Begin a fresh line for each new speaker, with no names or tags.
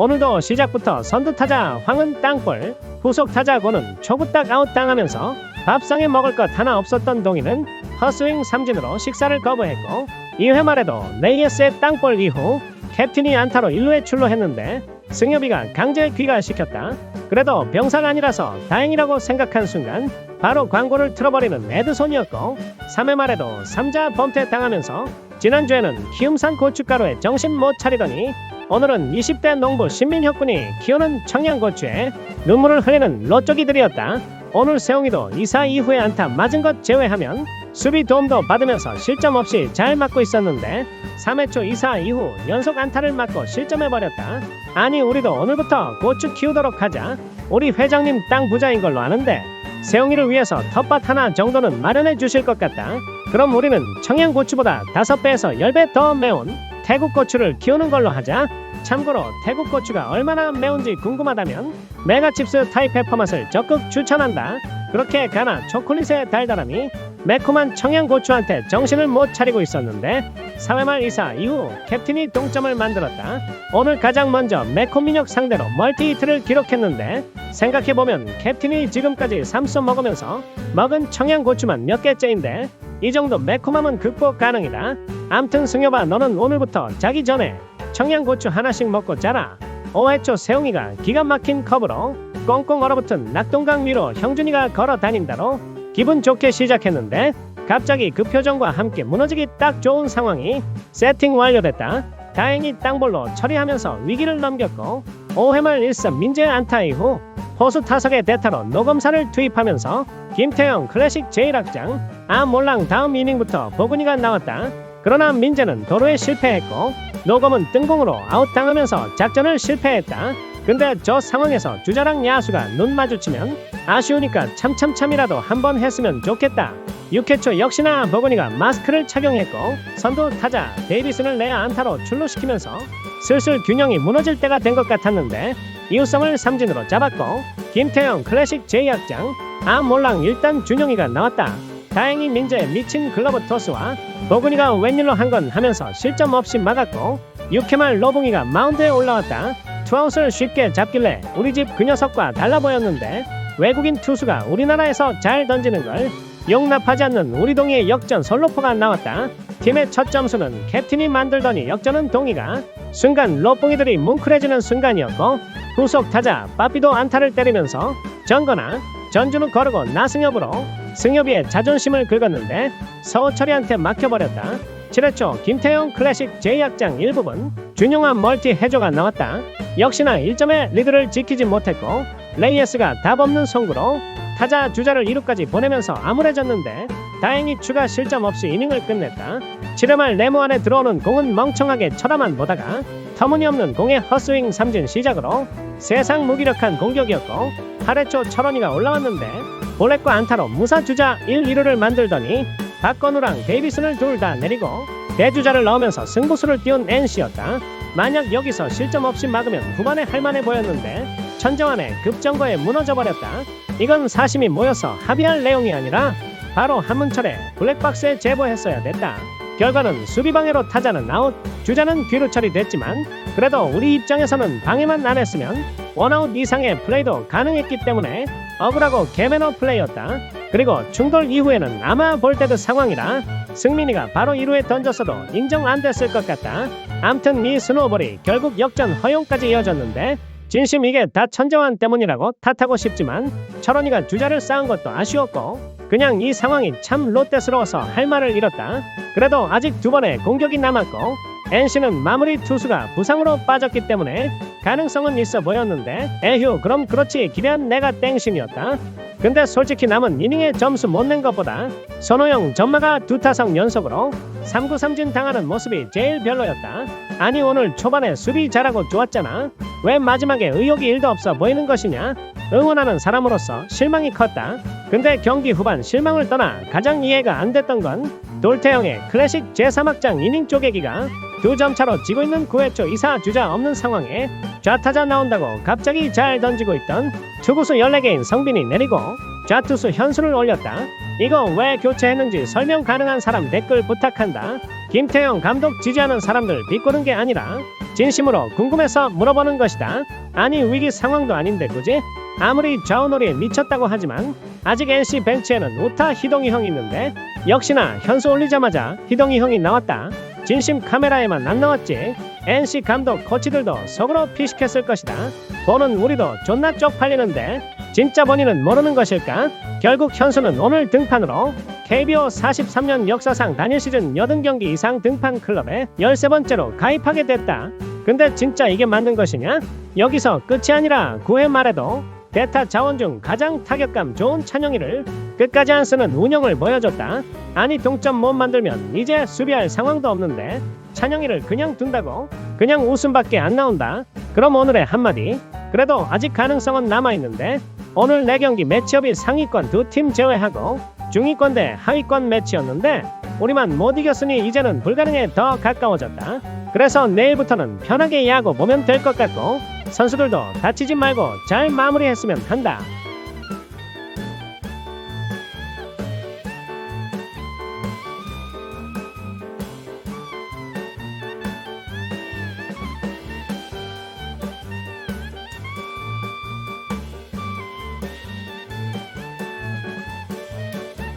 오늘도 시작부터 선두타자 황은 땅볼, 후속 타자 고는 초구딱 아웃 당하면서 밥상에 먹을 것 하나 없었던 동희는 헛스윙 삼진으로 식사를 거부했고 2회 말에도 레이에스의 땅볼 이후 캡틴이 안타로 1루에 출루했는데 승엽이가 강제 귀가시켰다. 그래도 병사가 아니라서 다행이라고 생각한 순간 바로 광고를 틀어버리는 에드손이었고 3회 말에도 3자 범퇴 당하면서 지난주에는 키움산 고춧가루에 정신 못 차리더니 오늘은 20대 농부 신민혁 군이 키우는 청양고추에 눈물을 흘리는 로쪽이들이었다. 오늘 세웅이도 2사 이후에 안타 맞은 것 제외하면 수비 도움도 받으면서 실점 없이 잘 맞고 있었는데 3회 초 2사 이후 연속 안타를 맞고 실점해버렸다. 아니 우리도 오늘부터 고추 키우도록 하자. 우리 회장님 땅 부자인 걸로 아는데 세웅이를 위해서 텃밭 하나 정도는 마련해 주실 것 같다. 그럼 우리는 청양고추보다 5배에서 10배 더 매운 태국 고추를 키우는 걸로 하자. 참고로 태국 고추가 얼마나 매운지 궁금하다면 메가칩스 타이 페퍼 맛을 적극 추천한다. 그렇게 가나 초콜릿의 달달함이 매콤한 청양고추한테 정신을 못 차리고 있었는데 사회말 이사 이후 캡틴이 동점을 만들었다. 오늘 가장 먼저 매콤 민혁 상대로 멀티 히트를 기록했는데 생각해보면 캡틴이 지금까지 삼수 먹으면서 먹은 청양고추만 몇 개째인데 이 정도 매콤함은 극복 가능이다. 암튼 승엽아 너는 오늘부터 자기 전에 청양고추 하나씩 먹고 자라. 5회 초 세웅이가 기가 막힌 컵으로 꽁꽁 얼어붙은 낙동강 위로 형준이가 걸어 다닌다로 기분 좋게 시작했는데 갑자기 그 표정과 함께 무너지기 딱 좋은 상황이 세팅 완료됐다. 다행히 땅볼로 처리하면서 위기를 넘겼고 5회 말 1사 민재 안타 이후 호수 타석의 대타로 노검사를 투입하면서 김태형 클래식 제1악장 아 몰랑 다음 이닝부터 보근이가 나왔다. 그러나 민재는 도로에 실패했고 노검은 뜬공으로 아웃당하면서 작전을 실패했다. 근데 저 상황에서 주자랑 야수가 눈 마주치면 아쉬우니까 참참참이라도 한번 했으면 좋겠다. 6회 초 역시나 버거니가 마스크를 착용했고 선두 타자 데이비슨을 내 안타로 출루시키면서 슬슬 균형이 무너질 때가 된 것 같았는데 이웃성을 삼진으로 잡았고 김태형 클래식 제2악장 아 몰랑 일단 준영이가 나왔다. 다행히 민재의 미친 글러브 토스와 버그니가 웬일로 한 건 하면서 실점 없이 막았고 6회 말 로봉이가 마운드에 올라왔다. 투아웃을 쉽게 잡길래 우리 집 그 녀석과 달라 보였는데 외국인 투수가 우리나라에서 잘 던지는 걸 용납하지 않는 우리 동이의 역전 솔로포가 나왔다. 팀의 첫 점수는 캡틴이 만들더니 역전은 동이가 순간 로뽕이들이 뭉클해지는 순간이었고 후속 타자 빠삐도 안타를 때리면서 정거나 전준우 거르고 나승엽으로 승엽이의 자존심을 긁었는데 서호철이한테 막혀버렸다. 7회 초 김태형 클래식 제2악장 일부분 준용한 멀티 해조가 나왔다. 역시나 1점의 리드를 지키지 못했고 레이에스가 답 없는 송구로 타자 주자를 2루까지 보내면서 암울해졌는데 다행히 추가 실점 없이 이닝을 끝냈다. 7회 말 네모 안에 들어오는 공은 멍청하게 쳐다만 보다가 터무니없는 공의 헛스윙 삼진 시작으로 세상 무기력한 공격이었고 8회 초 철원이가 올라왔는데 볼넷과 안타로 무사 주자 1, 2루를 만들더니 박건우랑 데이비슨을 둘 다 내리고 대주자를 넣으면서 승부수를 띄운 NC였다. 만약 여기서 실점 없이 막으면 후반에 할만해 보였는데 천정환의 급정거에 무너져버렸다. 이건 사심이 모여서 합의할 내용이 아니라 바로 한문철의 블랙박스에 제보했어야 됐다. 결과는 수비 방해로 타자는 아웃, 주자는 뒤로 처리됐지만 그래도 우리 입장에서는 방해만 안 했으면 원아웃 이상의 플레이도 가능했기 때문에 억울하고 개매너 플레이였다. 그리고 충돌 이후에는 아마 볼 때도 상황이라 승민이가 바로 1루에 던졌어도 인정 안 됐을 것 같다. 암튼 이 스노우볼이 결국 역전 허용까지 이어졌는데 진심 이게 다 천정환 때문이라고 탓하고 싶지만 철원이가 주자를 쌓은 것도 아쉬웠고 그냥 이 상황이 참 롯데스러워서 할 말을 잃었다. 그래도 아직 두 번의 공격이 남았고 NC는 마무리 투수가 부상으로 빠졌기 때문에 가능성은 있어 보였는데 에휴 그럼 그렇지 기대한 내가 땡심이었다. 근데 솔직히 남은 이닝에 점수 못 낸 것보다 선호영 전마가 두 타석 연속으로 3구 삼진 당하는 모습이 제일 별로였다. 아니 오늘 초반에 수비 잘하고 좋았잖아. 왜 마지막에 의욕이 일도 없어 보이는 것이냐? 응원하는 사람으로서 실망이 컸다. 근데 경기 후반 실망을 떠나 가장 이해가 안 됐던 건 돌태형의 클래식 제3악장 이닝 쪼개기가 두 점 차로 지고 있는 9회 초 이사 주자 없는 상황에 좌타자 나온다고 갑자기 잘 던지고 있던 투구수 14개인 성빈이 내리고 좌투수 현수를 올렸다. 이거 왜 교체했는지 설명 가능한 사람 댓글 부탁한다. 김태형 감독 지지하는 사람들 비꼬는 게 아니라 진심으로 궁금해서 물어보는 것이다. 아니 위기 상황도 아닌데 굳이? 아무리 좌우놀이에 미쳤다고 하지만 아직 NC 벤치에는 우타 희동이 형이 있는데 역시나 현수 올리자마자 희동이 형이 나왔다. 진심 카메라에만 안 나왔지. NC 감독 코치들도 속으로 피식했을 것이다. 보는 우리도 존나 쪽팔리는데 진짜 본인은 모르는 것일까? 결국 현수는 오늘 등판으로 KBO 43년 역사상 단일 시즌 80경기 이상 등판 클럽에 13번째로 가입하게 됐다. 근데 진짜 이게 맞는 것이냐? 여기서 끝이 아니라 9회 말에도 대타 자원 중 가장 타격감 좋은 찬영이를 끝까지 안 쓰는 운영을 보여줬다. 아니 동점 못 만들면 이제 수비할 상황도 없는데 찬영이를 그냥 둔다고? 그냥 웃음밖에 안 나온다. 그럼 오늘의 한마디. 그래도 아직 가능성은 남아있는데 오늘 4경기 매치업이 상위권 두 팀 제외하고 중위권 대 하위권 매치였는데 우리만 못 이겼으니 이제는 불가능에 더 가까워졌다. 그래서 내일부터는 편하게 야구 보면 될 것 같고 선수들도 다치지 말고 잘 마무리했으면 한다.